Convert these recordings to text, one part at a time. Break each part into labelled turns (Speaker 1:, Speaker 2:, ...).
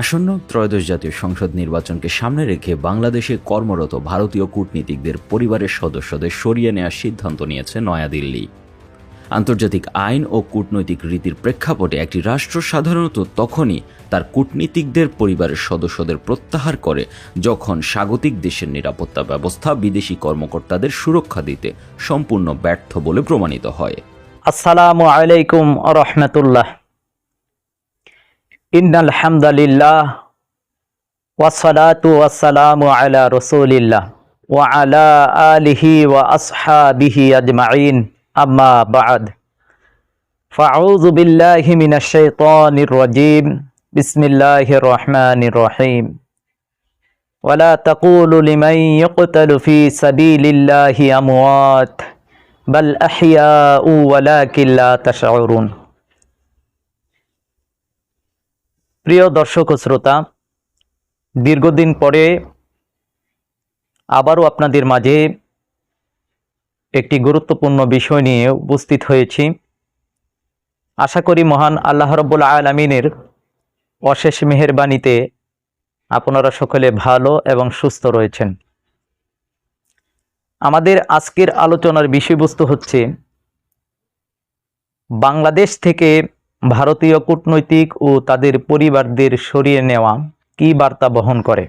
Speaker 1: আসন্ন ত্রয়োদশ জাতীয় সংসদ নির্বাচনকে সামনে রেখে বাংলাদেশে কর্মরত ভারতীয় কূটনীতিকদের পরিবারের সদস্যদের সরিয়ে নেওয়ার সিদ্ধান্ত নিয়েছে নয়াদিল্লি। আন্তর্জাতিক আইন ও কূটনৈতিক রীতির প্রেক্ষাপটে একটি রাষ্ট্র সাধারণত তখনই তার কূটনীতিকদের পরিবারের সদস্যদের প্রত্যাহার করে যখন স্বাগতিক দেশের নিরাপত্তা ব্যবস্থা বিদেশি কর্মকর্তাদের সুরক্ষা দিতে সম্পূর্ণ ব্যর্থ বলে প্রমাণিত হয়।
Speaker 2: আসসালামু আলাইকুম রহমতুল্লাহ। إن الحمد لله والصلاة والسلام على رسول الله وعلى آله وأصحابه أجمعين. أما بعد فأعوذ بالله من الشيطان الرجيم. بسم الله الرحمن الرحيم. ولا تقول لمن يقتل في سبيل الله أموات بل أحياء ولكن لا تشعرون. প্রিয় দর্শক ও শ্রোতা, দীর্ঘদিন পরে আবারও আপনাদের মাঝে একটি গুরুত্বপূর্ণ বিষয় নিয়ে উপস্থিত হয়েছি। আশা করি মহান আল্লাহ রব্বুল আলমিনের অশেষ মেহেরবানিতে আপনারা সকলে ভালো এবং সুস্থ রয়েছেন। আমাদের আজকের আলোচনার বিষয়বস্তু হচ্ছে, বাংলাদেশ থেকে ভারতীয় কূটনৈতিক ও তাদের পরিবারদের সরিয়ে নেওয়া কি বার্তা বহন করে?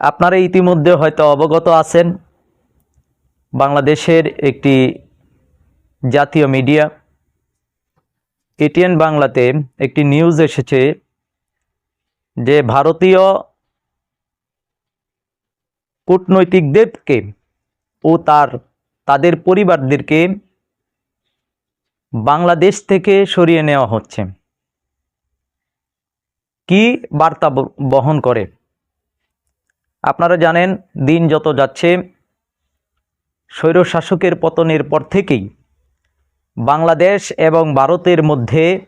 Speaker 2: আপনারা ইতিমধ্যে হয়তো অবগত আছেন, বাংলাদেশের একটি জাতীয় মিডিয়া এটিএন বাংলাতে একটি নিউজ এসেছে যে ভারতীয় কূটনৈতিকদেরকে ও তার, তাদের পরিবারদেরকে বাংলাদেশ থেকে সরিয়ে নেওয়া হচ্ছে। কি বার্তা বহন করে? আপনারা জানেন, দিন যত যাচ্ছে, স্বৈরশাসকের পতনের পর থেকেই বাংলাদেশ এবং ভারতের মধ্যে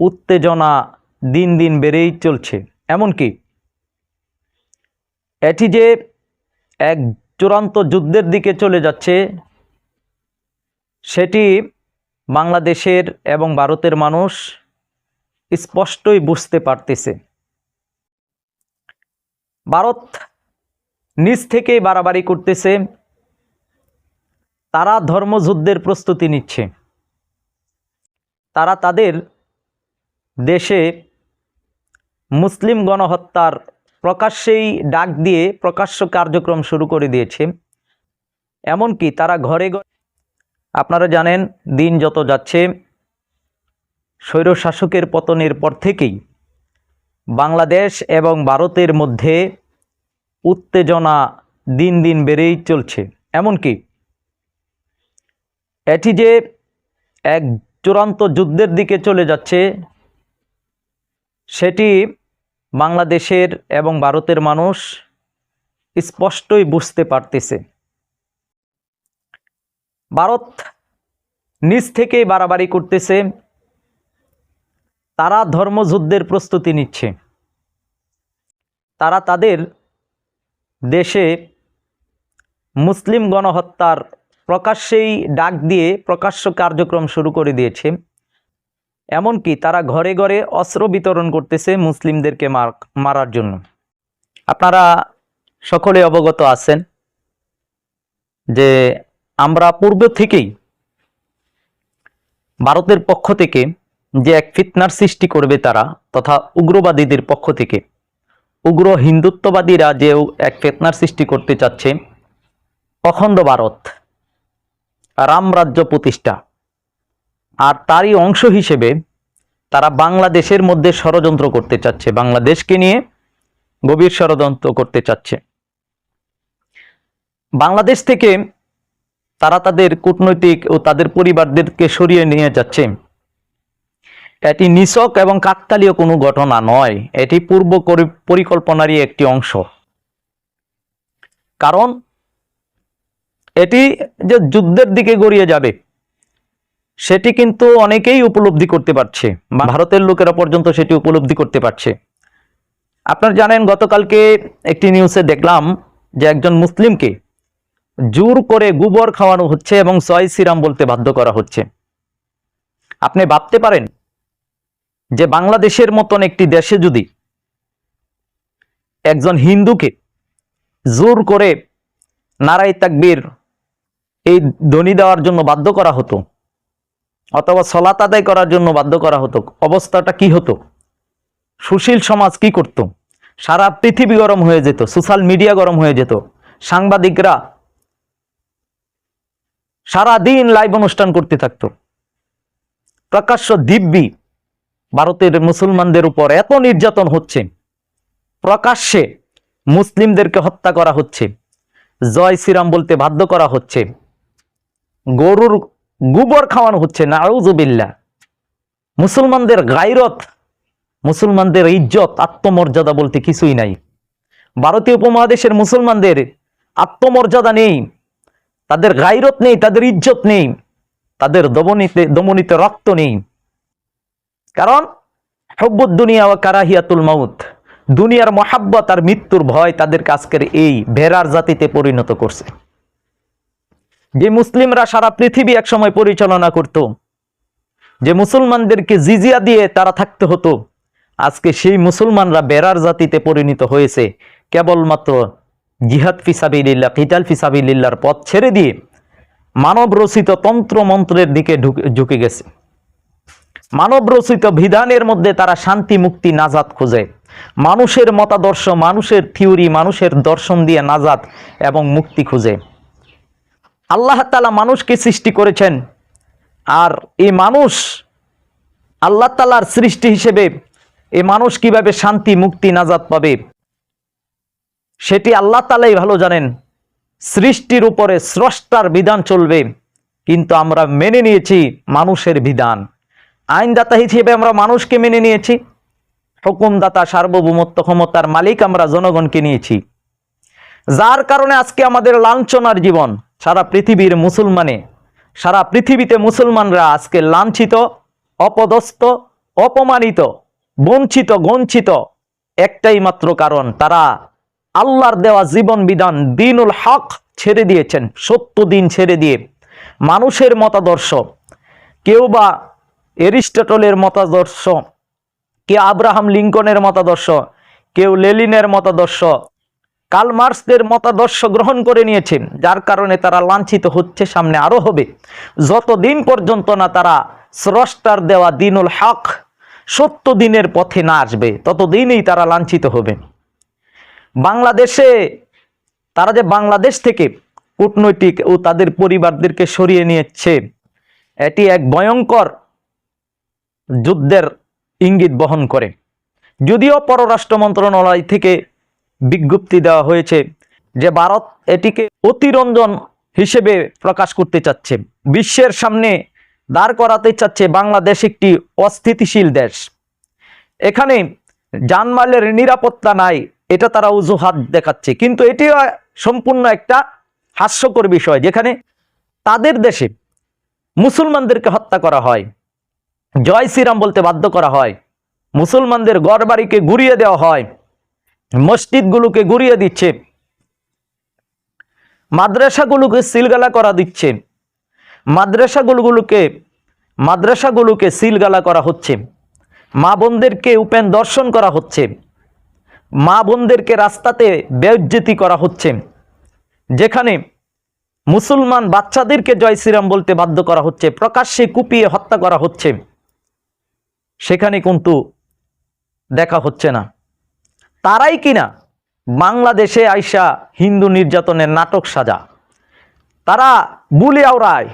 Speaker 2: উত্তেজনা দিন দিন বেড়েই চলছে। এমনকি এটি যে এক চূড়ান্ত যুদ্ধের দিকে চলে যাচ্ছে, সেটি বাংলাদেশের এবং ভারতের মানুষ স্পষ্টই বুঝতে পারতেছে। ভারত নিজ থেকেই বাড়াবাড়ি করতেছে। তারা ধর্মযুদ্ধের প্রস্তুতি নিচ্ছে। তারা তাদের দেশে মুসলিম গণহত্যার প্রকাশ্যেই ডাক দিয়ে প্রকাশ্য কার্যক্রম শুরু করে দিয়েছে। এমনকি তারা ঘরে ঘরে আপনারা জানেন, দিন যত যাচ্ছে, স্বৈরশাসকের পতনের পর থেকেই বাংলাদেশ এবং ভারতের মধ্যে উত্তেজনা দিন দিন বেড়েই চলছে। এমনকি এটি যে এক চূড়ান্ত যুদ্ধের দিকে চলে যাচ্ছে, সেটি বাংলাদেশের এবং ভারতের মানুষ স্পষ্টই বুঝতে পারতেছে। ভারত নিজ থেকেই বাড়াবাড়ি করতেছে। তারা ধর্মযুদ্ধের প্রস্তুতি নিচ্ছে। তারা তাদের দেশে মুসলিম গণহত্যার প্রকাশ্যেই ডাক দিয়ে প্রকাশ্য কার্যক্রম শুরু করে দিয়েছে। এমনকি তারা ঘরে ঘরে অস্ত্র বিতরণ করতেছে মুসলিমদেরকে মার, মারার জন্য। আপনারা সকলে অবগত আছেন যে আমরা পূর্ব থেকেই ভারতের পক্ষ থেকে যে এক ফিতনার সৃষ্টি করবে তারা তথা উগ্রবাদীদের পক্ষ থেকে, উগ্র হিন্দুত্ববাদীরা যে এক ফেতনার সৃষ্টি করতে চাচ্ছে, অখণ্ড ভারত, রাম রাজ্য প্রতিষ্ঠা। আর তারই অংশ হিসেবে তারা বাংলাদেশের মধ্যে ষড়যন্ত্র করতে চাচ্ছে, বাংলাদেশকে নিয়ে গভীর ষড়যন্ত্র করতে চাচ্ছে। বাংলাদেশ থেকে তারা তাদের কূটনৈতিক ও তাদের পরিবারদেরকে সরিয়ে নিয়ে যাচ্ছে। এটি নিছক এবং কাকতালীয় কোনো ঘটনা নয়। এটি পূর্ব পরিকল্পনারই একটি অংশ। কারণ, এটি যে যুদ্ধের দিকে গড়িয়ে যাবে, সেটি কিন্তু অনেকেই উপলব্ধি করতে পারছে বা ভারতের লোকেরা পর্যন্ত সেটি উপলব্ধি করতে পারছে। আপনারা জানেন, গতকালকে একটি নিউজে দেখলাম যে একজন মুসলিমকে জোর করে গোবর খাওয়ানো হচ্ছে এবং সয় সিরাম বলতে বাধ্য করা হচ্ছে। আপনি ভাবতে পারেন যে বাংলাদেশের মতন একটি দেশে যদি একজন হিন্দুকে জোর করে নারাই তাকবীর এই ধ্বনি দেওয়ার জন্য বাধ্য করা হতো অথবা সলাত আদায় করার জন্য বাধ্য করা হতো, অবস্থাটা কি হতো? সুশীল সমাজ কি করত? সারা পৃথিবী গরম হয়ে যেত, সোশ্যাল মিডিয়া গরম হয়ে যেত, সাংবাদিকরা সারা দিন লাইভ অনুষ্ঠান করতে থাকতো। প্রকাশ্য দিব্যি ভারতের মুসলমানদের উপর এত নির্যাতন হচ্ছে, প্রকাশ্যে মুসলিমদেরকে হত্যা করা হচ্ছে, জয় শ্রীরাম বলতে বাধ্য করা হচ্ছে, গরুর গোবর খাওয়ানো হচ্ছে নাউজুবিল্লা মুসলমানদের গাইরত মুসলমানদের ইজ্জত, আত্মমর্যাদা বলতে কিছুই নাই। ভারতীয় উপমহাদেশের মুসলমানদের আত্মমর্যাদা নেই। তাদের গাইরত নেই, তাদের ইজ্জত নেই, তাদের দমনিতে দমনিতে রক্ত নেই। কারণ হব্বুদ দুনিয়া ও কারাহিয়াতুল মাউত, দুনিয়ার মহাব্বত আর মৃত্যুর ভয় তাদের আজকের এই ভেড়ার জাতিতে পরিণত করছে। যে মুসলিমরা সারা পৃথিবী একসময় পরিচালনা করত, যে মুসলমানদেরকে জিজিয়া দিয়ে তারা থাকতে হতো, আজকে সেই মুসলমানরা বেড়ার জাতিতে পরিণত হয়েছে, কেবলমাত্র জিহাদ ফিসাবিল্লাহ কিতাল ফিসাবিল্লার পথ ছেড়ে দিয়ে মানব রচিত তন্ত্র মন্ত্রের দিকে ঢুকে- গেছে। মানব রচিত বিধানের মধ্যে তারা শান্তি মুক্তি নাজাত খোঁজে। মানুষের মতাদর্শ, মানুষের থিওরি, মানুষের দর্শন দিয়ে নাজাত এবং মুক্তি খুঁজে। আল্লাহ তালা মানুষকে সৃষ্টি করেছেন আর এই মানুষ আল্লাহ তালার সৃষ্টি হিসেবে এ মানুষ কীভাবে শান্তি, মুক্তি, নাজাত পাবে? সেটি আল্লাহ তালাই ভালো জানেন। সৃষ্টির উপরে স্রষ্টার বিধান চলবে, কিন্তু আমরা মেনে নিয়েছি মানুষের বিধান। আইনদাতা হিসেবে আমরা মানুষকে মেনে নিয়েছি, হুকুমদাতা, সার্বভৌমত্ব, ক্ষমতার মালিক আমরা জনগণকে নিয়েছি। যার কারণে আজকে আমাদের লাঞ্ছনার জীবন, সারা পৃথিবীর মুসলমানে, সারা পৃথিবীতে মুসলমানরা আজকে লাঞ্ছিত, অপদস্থ, অপমানিত, বঞ্চিত গঞ্চিত একটাই মাত্র কারণ, তারা আল্লাহর দেওয়া জীবন বিধান দিনুল হক ছেড়ে দিয়েছেন, সত্য দিন ছেড়ে দিয়ে। মানুষের মতাদর্শ, কেউ বা এরিস্টটলের মতাদর্শ, কে আব্রাহাম লিঙ্কনের মতাদর্শ, কেউ লেলিনের মতাদর্শ কাল মার্কসদের মতাদর্শ গ্রহণ করে নিয়েছে, যার কারণে তারা লাঞ্ছিত হচ্ছে, সামনে আরও হবে। যতদিন পর্যন্ত না তারা স্রষ্টার দেওয়া দিনুল হক সত্য দিনের পথে না আসবে, ততদিনই তারা লাঞ্ছিত হবে। বাংলাদেশে, তারা যে বাংলাদেশ থেকে কূটনৈতিক ও তাদের পরিবারদেরকে সরিয়ে নিয়েছে, এটি এক ভয়ঙ্কর যুদ্ধের ইঙ্গিত বহন করে। যদিও পররাষ্ট্র মন্ত্রণালয় থেকে বিজ্ঞপ্তি দেওয়া হয়েছে যে ভারত এটিকে অতিরঞ্জন হিসেবে প্রকাশ করতে চাচ্ছে। বিশ্বের সামনে দাঁড় করাতে চাচ্ছে বাংলাদেশ একটি অস্থিতিশীল দেশ। এখানে জানমালের নিরাপত্তা নাই এটা তারা অজুহাত দেখাচ্ছে। কিন্তু এটিও সম্পূর্ণ একটা হাস্যকর বিষয়, যেখানে তাদের দেশে মুসলমানদেরকে হত্যা করা হয়, জয় শ্রীরাম বলতে বাধ্য করা হয়, মুসলমানদের গড় বাড়িকে গুড়িয়ে দেওয়া হয়, মসজিদগুলোকে গুড়িয়ে দিচ্ছে, মাদ্রাসাগুলোকে সিলগালা করা দিচ্ছে মাদ্রাসাগুলোগুলোকে মাদ্রাসাগুলোকে সিলগালা করা হচ্ছে, মা বোনদেরকে উপেন দর্শন করা হচ্ছে। মা বোনদেরকে রাস্তাতে বেউজ্জতি করা হচ্ছে। যেখানে মুসলমান বাচ্চাদেরকে জয় শ্রীরাম বলতে বাধ্য করা হচ্ছে, প্রকাশ্যে কুপিয়ে হত্যা করা হচ্ছে। সেখানে কিন্তু দেখা হচ্ছে না। তারাই কিনা বাংলাদেশে আইসা হিন্দু নির্যাতনের নাটক সাজা। তারা বুলি আওড়ায়।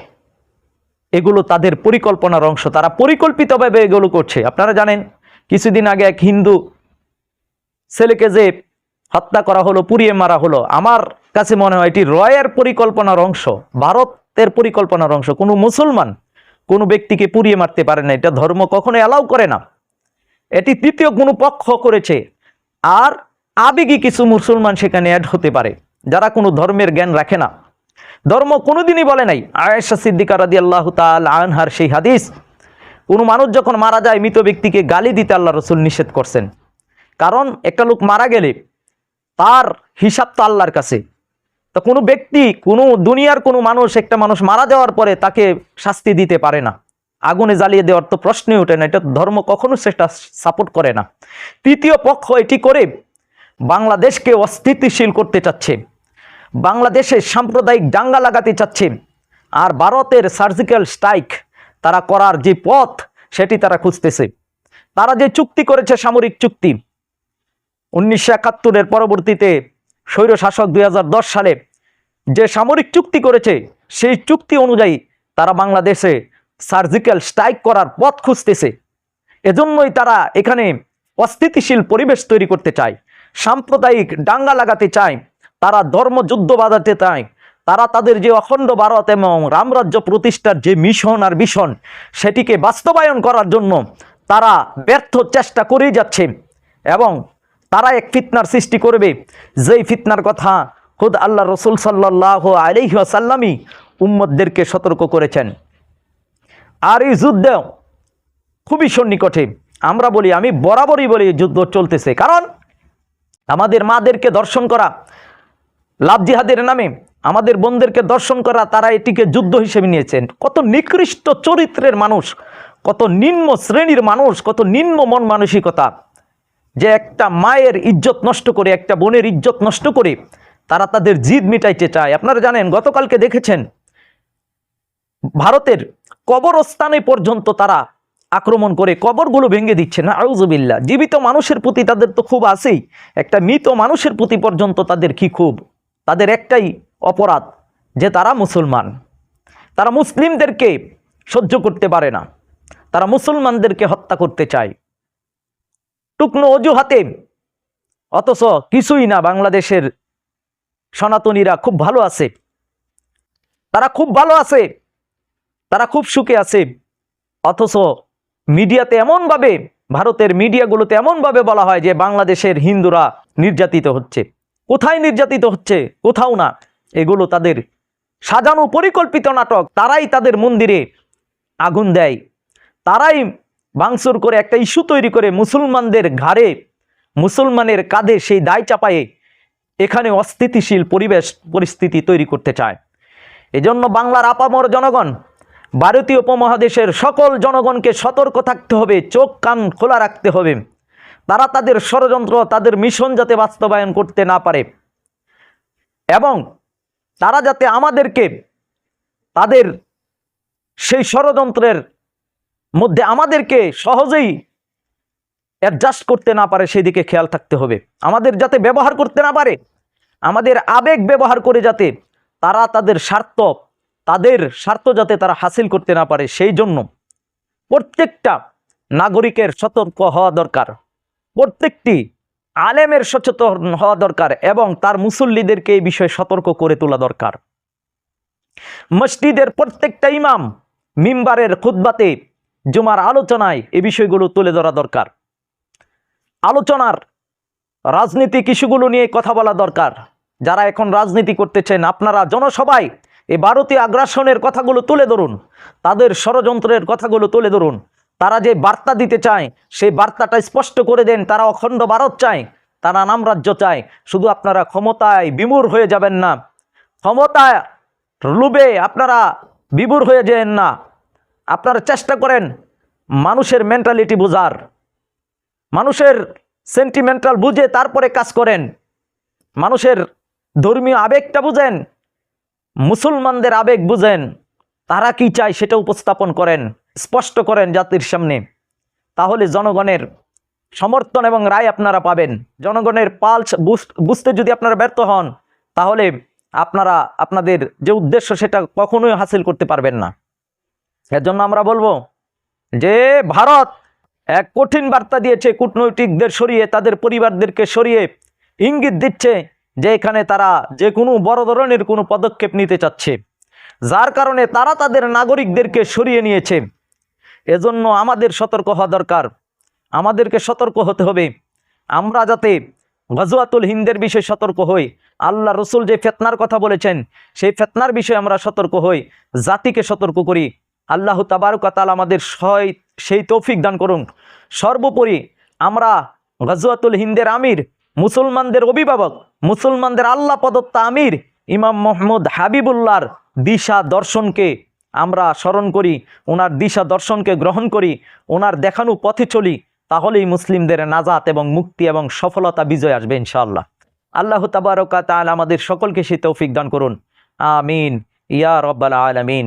Speaker 2: এগুলো তাদের পরিকল্পনার অংশ। তারা পরিকল্পিতভাবে এগুলো করছে। আপনারা জানেন, কিছুদিন আগে এক হিন্দু ছেলেকে যে হত্যা করা হলো, পুড়িয়ে মারা হলো, আমার কাছে মনে হয় এটি রয়ের পরিকল্পনার অংশ, ভারতের পরিকল্পনার অংশ। কোনো মুসলমান কোনো ব্যক্তিকে পুড়িয়ে মারতে পারে না, এটা ধর্ম কখনো অ্যালাউ করে না। এটি তৃতীয় কোনো পক্ষ করেছে। আর আবেগী কিছু মুসলমান সেখানে অ্যাড হতে পারে, যারা কোনো ধর্মের জ্ঞান রাখে না। ধর্ম কোনোদিনই বলে নাই। আয়েশা সিদ্দিকা রাদি আল্লাহ তাল আনহার সেই হাদিস, কোনো মানুষ যখন মারা যায়, মৃত ব্যক্তিকে গালি দিতে আল্লাহ রসুল নিষেধ করছেন। কারণ একটা লোক মারা গেলে তার হিসাব তো আল্লাহর কাছে। তো কোনো ব্যক্তি, কোনো দুনিয়ার কোনো মানুষ, একটা মানুষ মারা যাওয়ার পরে তাকে শাস্তি দিতে পারে না। আগুনে জ্বালিয়ে দেওয়ার তো প্রশ্নই ওঠে না, এটা ধর্ম কখনো সেটা সাপোর্ট করে না। তৃতীয় পক্ষ এটি করে বাংলাদেশকে অস্থিতিশীল করতে চাচ্ছে। বাংলাদেশে সাম্প্রদায়িক দাঙ্গা লাগাতে চাচ্ছে। আর ভারতের সার্জিক্যাল স্ট্রাইক তারা করার যে পথ, সেটি তারা খুঁজতেছে। তারা যে চুক্তি করেছে, সামরিক চুক্তি উনিশশো একাত্তরের পরবর্তীতে স্বৈর শাসক দু হাজার দশ সালে যে সামরিক চুক্তি করেছে, সেই চুক্তি অনুযায়ী তারা বাংলাদেশে সার্জিক্যাল স্ট্রাইক করার পথ খুঁজতেছে। এজন্যই তারা এখানে অস্থিতিশীল পরিবেশ তৈরি করতে চায়, সাম্প্রদায়িক ডাঙ্গা লাগাতে চায়, তারা ধর্মযুদ্ধ বাঁধাতে চায়, তারা তাদের যে অখণ্ড ভারত এবং রামরাজ্য প্রতিষ্ঠার যে মিশন আর ভীষণ সেটিকে বাস্তবায়ন করার জন্য তারা ব্যর্থ চেষ্টা করেই যাচ্ছে এবং তারা এক ফিতনার সৃষ্টি করবে। যেই ফিতনার কথা খুদ আল্লাহ রসুল সাল্লাহ আলহিহাসাল্লামই উম্মদদেরকে সতর্ক করেছেন। আর এই যুদ্ধ খুবই সন্নিকটে। আমরা বলি, আমি বরাবরই বলি যুদ্ধ চলতেছে। কারণ আমাদের মাদেরকে দর্শন করা, লাভ জিহাদের নামে আমাদের বোনদেরকে দর্শন করা, তারা এটিকে যুদ্ধ হিসেবে নিয়েছেন। কত নিকৃষ্ট চরিত্রের মানুষ, কত নিম্ন শ্রেণির মানুষ, কত নিম্ন মন মানসিকতা। যে একটা মায়ের ইজ্জত নষ্ট করে, একটা বোনের ইজ্জত নষ্ট করে, তারা তাদের জিদ মিটাইতে চায়। আপনারা জানেন, গতকালকে দেখেছেন, ভারতের কবরস্থানে পর্যন্ত তারা আক্রমণ করে, কবরগুলো ভেঙে দিচ্ছে। না আউজবিল্লা জীবিত মানুষের প্রতি তাদের তো খুব আছেই। একটা মৃত মানুষের প্রতি পর্যন্ত তাদের কি খুব? তাদের একটাই অপরাধ, যে তারা মুসলমান। তারা মুসলিমদেরকে সহ্য করতে পারে না। তারা মুসলমানদেরকে হত্যা করতে চায়। টুকনো অজুহাতে। অথচ কিছুই না, বাংলাদেশের সনাতনীরা খুব ভালো আছে। তারা খুব ভালো আছে। তারা খুব সুখে আছে। অথচ মিডিয়াতে এমনভাবে, ভারতের মিডিয়াগুলোতে এমনভাবে বলা হয় যে, বাংলাদেশের হিন্দুরা নির্যাতিত হচ্ছে। কোথায় নির্যাতিত হচ্ছে? কোথাও না। এগুলো তাদের সাজানো পরিকল্পিত নাটক। তারাই তাদের মন্দিরে আগুন দেয়। তারাই ভাঙচুর করে একটা ইস্যু তৈরি করে মুসলমানদের ঘাড়ে, মুসলমানের কাঁধে সেই দায় চাপায়ে এখানে অস্থিতিশীল পরিবেশ, পরিস্থিতি তৈরি করতে চায়। এজন্য বাংলার আপামর জনগণ, ভারতীয় উপমহাদেশের সকল জনগণকে সতর্ক থাকতে হবে, চোখ কান খোলা রাখতে হবে। তারা তাদের ষড়যন্ত্র, তাদের মিশন যাতে বাস্তবায়ন করতে না পারে। এবং তারা যাতে আমাদেরকে, তাদের সেই ষড়যন্ত্রের মধ্যে আমাদেরকে সহজেই অ্যাডজাস্ট করতে না পারে, সেদিকে খেয়াল থাকতে হবে। আমাদের যাতে ব্যবহার করতে না পারে, আমাদের আবেগ ব্যবহার করে যাতে তারা তাদের স্বার্থ তাদের স্বার্থ যাতে তারা হাসিল করতে না পারে, সেই জন্য প্রত্যেকটা নাগরিকের সতর্ক হওয়া দরকার। প্রত্যেকটি আলেমের সচেতন হওয়া দরকার এবং তার মুসল্লিদেরকে এই বিষয়ে সতর্ক করে তোলা দরকার। মসজিদের প্রত্যেকটা ইমাম মিম্বারের খুদ্বাতে জুমার আলোচনায় এই বিষয়গুলো তুলে ধরা দরকার। আলোচনার রাজনীতি ইস্যুগুলো নিয়ে কথা বলা দরকার। যারা এখন রাজনীতি করতেছেন আপনারা জনসভায় এই ভারতীয় আগ্রাসনের কথাগুলো তুলে ধরুন। তাদের ষড়যন্ত্রের কথাগুলো তুলে ধরুন। তারা যে বার্তা দিতে চায়, সেই বার্তাটা স্পষ্ট করে দেন। তারা অখণ্ড ভারত চায়, তারা নামরাজ্য চায়। শুধু আপনারা ক্ষমতায় বিমূর হয়ে যাবেন না। ক্ষমতায় লুবে আপনারা বিমূর হয়ে যেন না। আপনারা চেষ্টা করেন মানুষের মেন্টালিটি বোঝার। মানুষের সেন্টিমেন্টাল বুঝে তারপরে কাজ করেন। মানুষের ধর্মীয় আবেগটা বুঝেন। মুসলমানদের আবেগ বুঝেন। তারা কি চায় সেটা উপস্থাপন করেন, স্পষ্ট করেন জাতির সামনে। তাহলে জনগণের সমর্থন এবং রায় আপনারা পাবেন। জনগণের পালস বুঝতে যদি আপনারা ব্যর্থ হন, তাহলে আপনারা, আপনাদের যে উদ্দেশ্য সেটা কখনোই হাসিল করতে পারবেন না। এর জন্য আমরা বলব যে ভারত এক কঠিন বার্তা দিয়েছে, কূটনৈতিকদের সরিয়ে, তাদের পরিবারদেরকে সরিয়ে ইঙ্গিত দিচ্ছে যে এখানে তারা যে কোনো বড় ধরনের কোনো পদক্ষেপ নিতে চাচ্ছে। যার কারণে তারা তাদের নাগরিকদেরকে সরিয়ে নিয়েছে। এজন্য আমাদের সতর্ক হওয়া দরকার। আমাদেরকে সতর্ক হতে হবে। আমরা যাতে গজওয়াতুল হিন্দের বিষয়ে সতর্ক হই। আল্লাহ রসুল যে ফেতনার কথা বলেছেন, সেই ফেতনার বিষয়ে আমরা সতর্ক হই, জাতিকে সতর্ক করি। আল্লাহ তাবারকাতাল আমাদের সেই তৌফিক দান করুন। সর্বোপরি আমরা গজওয়াতুল হিন্দের আমির, মুসলমানদের অভিভাবক, মুসলমানদের আল্লাহ প্রদত্ত আমির, ইমাম মোহাম্মদ হাবিবুল্লাহর দিশা দর্শনকে আমরা স্মরণ করি ওনার দিশা দর্শনকে গ্রহণ করি ওনার দেখানো পথে চলি, তাহলেই মুসলিমদের নাজাত এবং মুক্তি এবং সফলতা বিজয় আসবে ইনশাআল্লাহ। আল্লাহ তাবারকা তাআলা আমাদের সকলকে সে তৌফিক দান করুন। আমিন। ইয়া রব্বাল আলামিন।